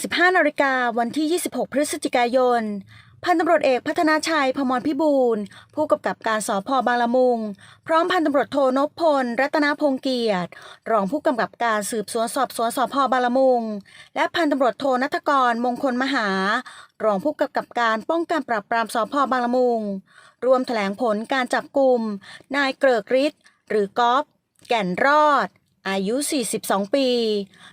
15นาฬิกาวันที่ 26 พฤศจิกายน พันตำรวจเอกพัฒนาชัยพมรพิบูลผู้กำกับการสพบางละมุง พร้อมพันตำรวจโทนพพล รัตนพงเกียรติ รองผู้กำกับการสืบสวนสอบสวนสพบางละมุง และพันตำรวจโทนัทกรมงคลมหา รองผู้กำกับการป้องกันปราบปรามสพบางละมุงรวมแถลงผลการจับกลุ่มนายเกริกฤทธิ์หรือก๊อฟแก่นรอด อายุ 42 ปี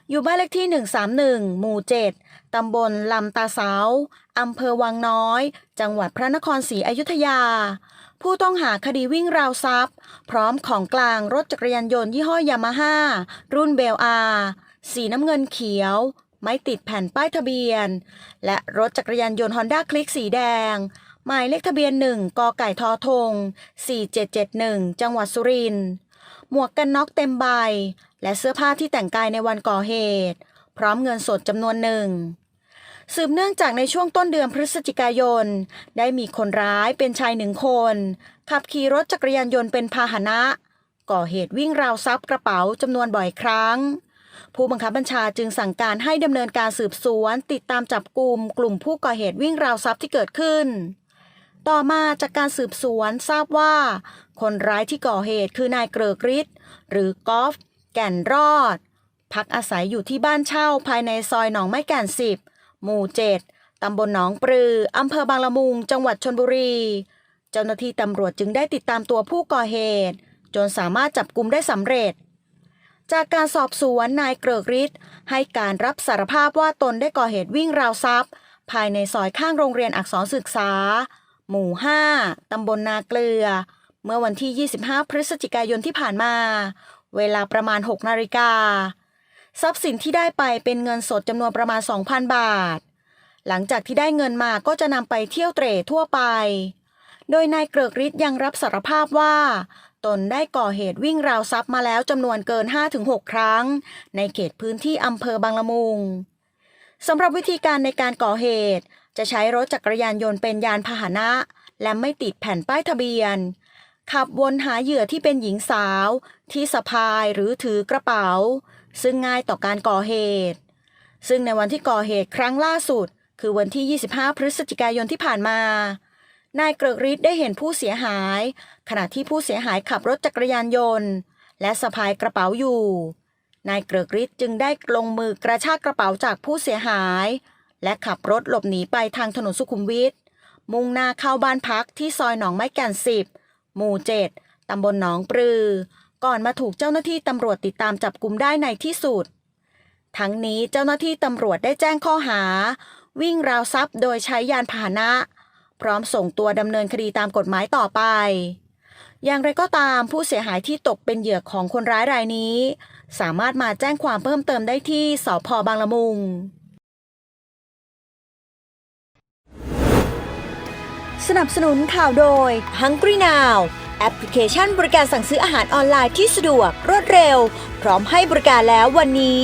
อยู่บ้านเลขที่ 131 หมู่ 7 ตำบลลำตาเสา อำเภอวังน้อย จังหวัดพระนครศรีอยุธยา ผู้ต้องหาคดีวิ่งราวทรัพย์ พร้อมของกลางรถจักรยานยนต์ยี่ห้อยามาฮ่า รุ่นเบลอา สีน้ำเงินเขียว ไม่ติดแผ่นป้ายทะเบียน และรถจักรยานยนต์ฮอนด้าคลิกสีแดงหมายเลขทะเบียน 1 กไก่ทอทง 4771 จังหวัดสุรินทร์ หมวกกันน็อกเต็มใบ และเสื้อผ้าที่แต่งกายในวันก่อเหตุ พร้อมเงินสดจำนวนหนึ่ง สืบเนื่องจากในช่วงต้นเดือนพฤศจิกายน ได้มีคนร้ายเป็นชายหนึ่งคน ขับขี่รถจักรยานยนต์เป็นพาหนะ ก่อเหตุวิ่งราวทรัพย์กระเป๋าจำนวนบ่อยครั้ง ผู้บังคับบัญชาจึงสั่งการให้ดำเนินการสืบสวน ติดตามจับกลุ่มกลุ่มผู้ก่อเหตุวิ่งราวทรัพย์ที่เกิดขึ้น ต่อมาจากการสืบสวนทราบว่า คนร้ายที่ก่อเหตุคือนายเกริกฤทธิ์หรือกอล์ฟแก่นรอด พักอาศัยอยู่ที่บ้านเช่าภายในซอยหนองไม้แก่นสิบหมู่เจ็ดตำบลหนองปลืออำเภอบางละมุง จังหวัดชนบุรี เจ้าหน้าที่ตำรวจจึงได้ติดตามตัวผู้ก่อเหตุ จนสามารถจับกลุมได้สำเร็จ จากการสอบสวนนายเกริกฤทธิ์ให้การรับสารภาพว่าตนได้ก่อเหตุวิ่งราวทรัพย์ ภายในซอยข้างโรงเรียนอักษรศึกษา หมู่ 5 ตำบลนาเกลือ เมื่อวันที่ 25 พฤศจิกายนที่ผ่านมา เวลาประมาณ 6 นาฬิกา ทรัพย์สินที่ได้ไปเป็นเงินสดจำนวนประมาณ 2,000 บาท หลังจากที่ได้เงินมาก็จะนำไปเที่ยวเตร่ทั่วไป โดยนายเกริกฤทธิ์ยังรับสารภาพว่า ตนได้ก่อเหตุวิ่งราวทรัพย์มาแล้วจำนวนเกิน 5-6 ครั้ง ในเขตพื้นที่อำเภอบางละมุงสำหรับวิธีการในการก่อเหตุ จะใช้รถจักรยานยนต์เป็นยานพาหนะ และไม่ติดแผ่นป้ายทะเบียน ขับวนหาเหยื่อที่เป็นหญิงสาว ที่สะพายหรือถือกระเป๋า ซึ่งง่ายต่อการก่อเหตุ ซึ่งในวันที่ก่อเหตุครั้งล่าสุด คือวันที่ 25 พฤศจิกายนที่ผ่านมานายเกริกฤทธิ์ได้เห็นผู้เสียหาย ขณะที่ผู้เสียหายขับรถจักรยานยนต์ และสะพายกระเป๋าอยู่ นายเกริกฤทธิ์จึงได้ลงมือกระชากกระเป๋าจากผู้เสียหาย และขับรถหลบหนีไปทางถนนสุขุมวิท มุ่งหน้าเข้าบ้านพักที่ซอยหนองไม้แก่นสิบหมู่เจ็ดตำบลหนองปลือ ก่อนมาถูกเจ้าหน้าที่ตำรวจติดตามจับกลุมได้ในที่สุด ทั้งนี้เจ้าหน้าที่ตำรวจได้แจ้งข้อหา วิ่งราวทรัพย์โดยใช้ยานพาหนะ พร้อมส่งตัวดำเนินคดีตามกฎหมายต่อไป อย่างไรก็ตามผู้เสียหายที่ตกเป็นเหยื่อของคนร้ายรายนี้ สามารถมาแจ้งความเพิ่มเติมได้ที่สพบางละมุง สนับสนุนข่าวโดย Hungry Now แอปพลิเคชันบริการสั่งซื้ออาหารออนไลน์ที่สะดวกรวดเร็ว พร้อมให้บริการแล้ววันนี้